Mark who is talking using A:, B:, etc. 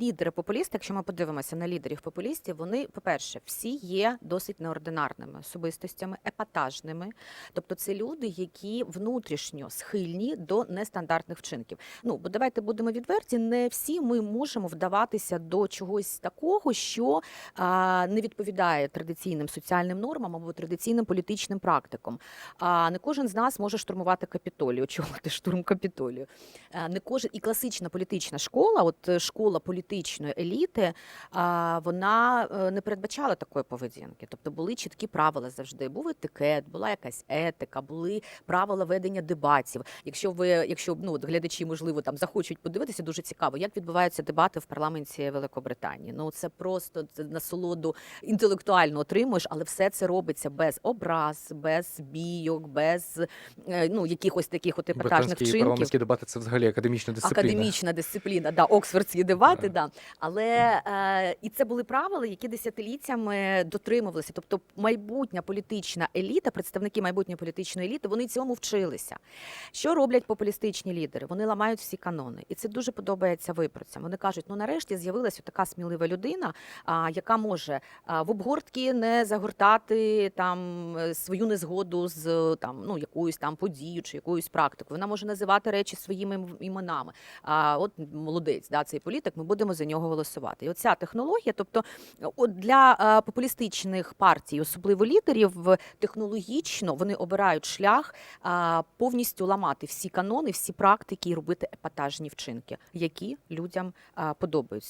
A: лідери популісти, якщо ми подивимося на лідерів популістів, вони, по-перше, всі є досить неординарними особистостями, епатажними. Тобто це люди, які внутрішньо схильні до нестандартних вчинків. Ну, бо давайте будемо відверті, не всі ми можемо вдаватися до чогось такого, що а, не відповідає традиційним соціальним нормам або традиційним політичним практикам. А не кожен з нас може штурмувати капітолію, очолити штурм капітолію. Е, Не кожен і класична політична школа, от е, школа політичної еліти, вона е, не передбачала такої поведінки. Тобто були чіткі правила завжди. Був етикет, була якась етика, були правила ведення дебатів. Якщо ви, якщо ну глядачі, можливо, там захочуть подивитися, дуже цікаво, як відбуваються дебати в парламенті Великобританії. Ну це просто це насолоду інтелектуально отримуєш, але все це робиться без образ, без бійок, без е, ну якихось таких от епатажних вчинків.
B: парламентські дебати це взагалі академічна дисципліна.
A: Академічна дисципліна, да, оксфордські дебати,
B: Так.
A: Да. Але е, і це були правила, які десятиліттями дотримувалися. Тобто, майбутня політична еліта, представники майбутньої політичної еліти, вони цьому вчилися. Що роблять популістичні лідери? Вони ламають всі канони, і це дуже подобається виборцям. Вони кажуть: ну нарешті з'явилася така смілива людина, а, яка може в обгортки не загортати там е, свою незгоду з там ну якоюсь там подією чи якоюсь практикою. Вона може називати речі своїми іменами. А от молодець, да, цей політик, ми будемо за нього голосувати. І оця технологія, тобто, для е, популістичних партій, особливо лідерів, технологічно вони обирають шлях повністю ламати всі канони, всі практики і робити епатажні вчинки, які людям подобаються.